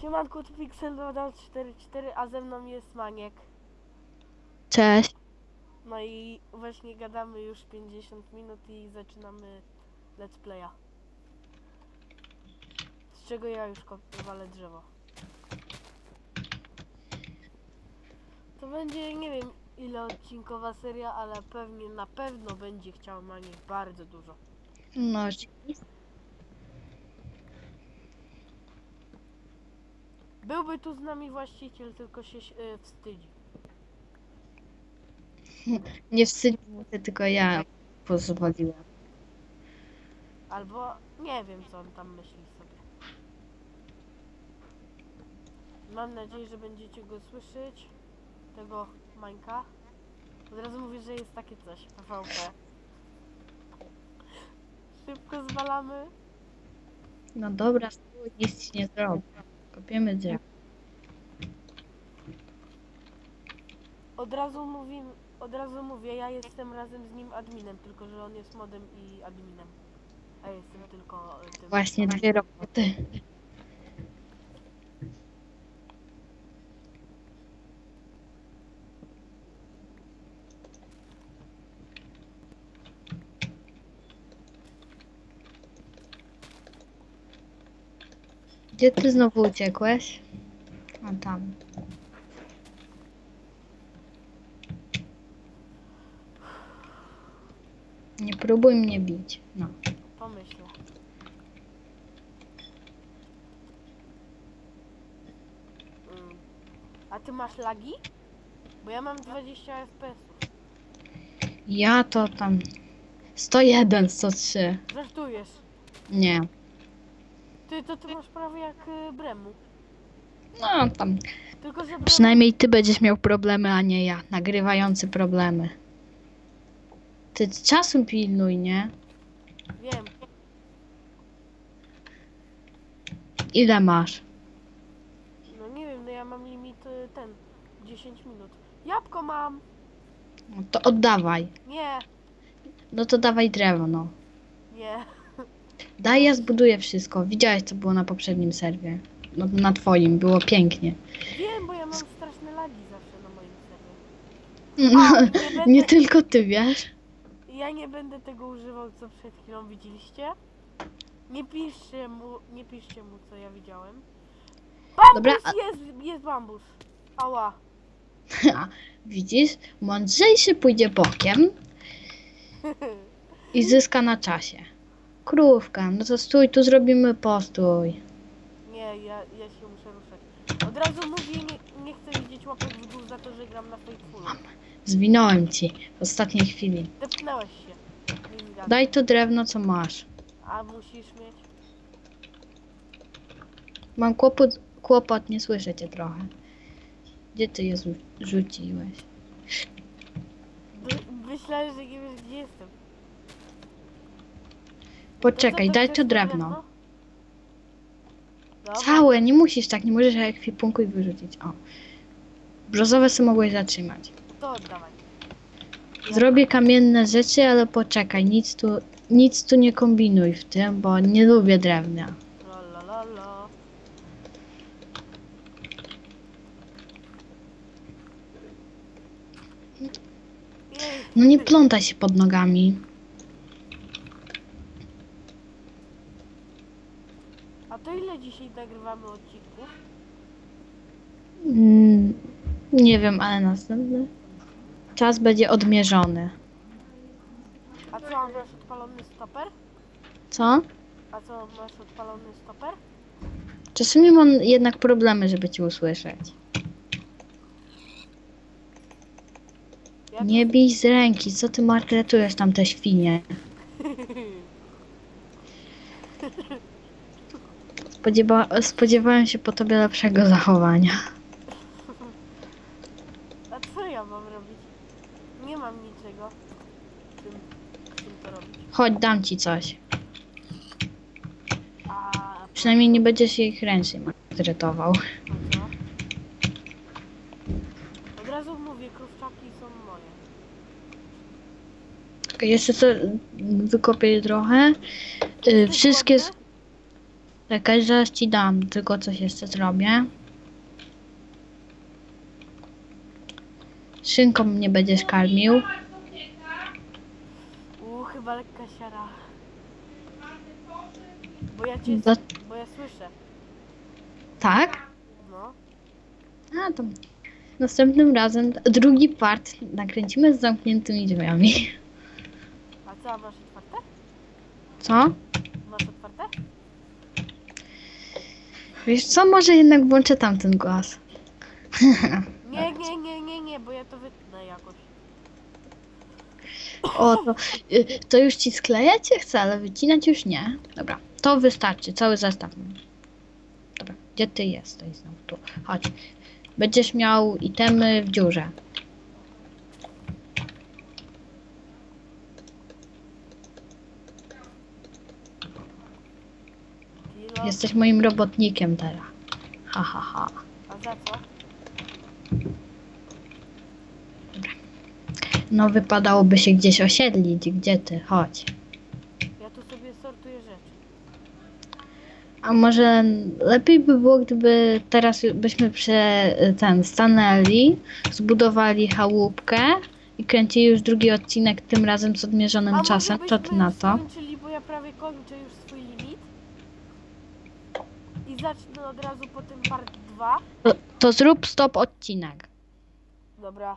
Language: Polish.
Siemanko, tu Pixel 44, a ze mną jest Maniek. Cześć. No i właśnie gadamy już 50 minut i zaczynamy let's playa. Z czego ja już walę drzewo. To będzie, nie wiem ile odcinkowa seria, ale pewnie, na pewno będzie chciał Maniek bardzo dużo. No, Byłby tu z nami właściciel, tylko się y, wstydzi. nie wstydź się, tylko ja pozwoliłem. Albo nie wiem, co on tam myśli sobie. Mam nadzieję, że będziecie go słyszeć. Tego Mańka. Od razu mówię, że jest takie coś. PvP. Szybko zwalamy. No dobra, nic ci nie zrobię. Kopiemy drzewo. Od razu mówimy, od razu mówię, ja jestem razem z nim adminem, tylko że on jest modem i adminem. A ja jestem tylko y, tym. Właśnie dwie roboty. Gdzie ty znowu uciekłeś? A tam. Nie próbuj mnie bić. No. Pomyślę. Mm. A ty masz lagi? Bo ja mam 20 fps. Ja to tam 101, 103. Żartujesz. Nie. Ty to ty masz prawie jak y, Bremu. No tam. Tylko że Bremu... Przynajmniej ty będziesz miał problemy, a nie ja. Nagrywający problemy. Ty czasu pilnuj, nie? Wiem. Ile masz? No nie wiem, no ja mam limit y, ten. 10 minut. Jabłko mam! No to oddawaj. Nie, No to dawaj drewno. No. nie. Daj, ja zbuduję wszystko. Widziałeś, co było na poprzednim serwie. No, na twoim. Było pięknie. Wiem, bo ja mam straszne lagi zawsze na moim serwie. No, nie nie tylko ty, wiesz? Ja nie będę tego używał, co przed chwilą widzieliście. Nie piszcie mu, nie piszcie mu, co ja widziałem. Bambus Dobra, a- jest, jest bambus. Ała. Widzisz? Mądrzejszy pójdzie bokiem i zyska na czasie. Krówka, no to stój, tu zrobimy postój. Nie, ja, ja się muszę ruszać. Od razu mówię, nie, nie chcę widzieć łapek w dół za to, że gram na Faithfulu. Zwinąłem ci w ostatniej chwili. Depnęłeś się. Daj to drewno, co masz. A musisz mieć. Mam kłopot, kłopot, nie słyszę cię trochę. Gdzie ty je zrzu- rzuciłeś? By, myślałem, że nie wiesz, gdzie jestem. Poczekaj, daj to drewno. Całe, nie musisz tak, nie możesz jak ekwipunku i wyrzucić. O. Brzozowe sobie mogłeś zatrzymać. To Zrobię kamienne rzeczy, ale poczekaj, nic tu, nic tu nie kombinuj w tym, bo nie lubię drewna. La, la, la, la. Jej, No nie plątaj się pod nogami. A to ile dzisiaj nagrywamy odcinków? Mm, nie wiem, ale następny czas będzie odmierzony. A co, masz odpalony stoper? Co? A co, masz odpalony stoper? Czasami mam jednak problemy, żeby cię usłyszeć. Ja Nie bij z ręki, co ty martretujesz tam te świnie? Spodziewa spodziewałem się po tobie lepszego zachowania. A co ja mam robić? Nie mam niczego. Czym, czym to robić? Chodź, dam ci coś. A Przynajmniej nie będziesz ich ręcznie maltretował. po co? Od razu mówię, krówczaki są moje. Czekaj, jeszcze co wykopię trochę. Y, Jesteś wszystkie. głodny? Czekaj, zaraz ci dam, tylko coś jeszcze zrobię. Szynką mnie będziesz karmił. Uuu, chyba lekka siara. Bo ja cię, Do... bo ja słyszę. Tak? No. A to następnym razem drugi part nakręcimy z zamkniętymi drzwiami. A co, masz otwarte? Co? Masz otwarte? Wiesz co, może jednak włączę tamten głos. Nie, nie, nie, nie, nie, bo ja to wytnę jakoś. O, to, y, to już ci sklejać się chcę, ale wycinać już nie. Dobra, to wystarczy, cały zestaw. Dobra, gdzie ty jesteś znowu tu? Chodź. Będziesz miał itemy w dziurze. Jesteś moim robotnikiem teraz. Ha, ha, ha. A za co? No wypadałoby się gdzieś osiedlić. Gdzie ty? Chodź. Ja tu sobie sortuję rzeczy. A może lepiej by było, gdyby teraz byśmy prze, ten stanęli, zbudowali chałupkę i kręcili już drugi odcinek, tym razem z odmierzonym A czasem. Co ty na to? skończyli, bo ja prawie kończę już swój. I zacznę od razu po tym part 2. To, to zrób stop odcinek. Dobra.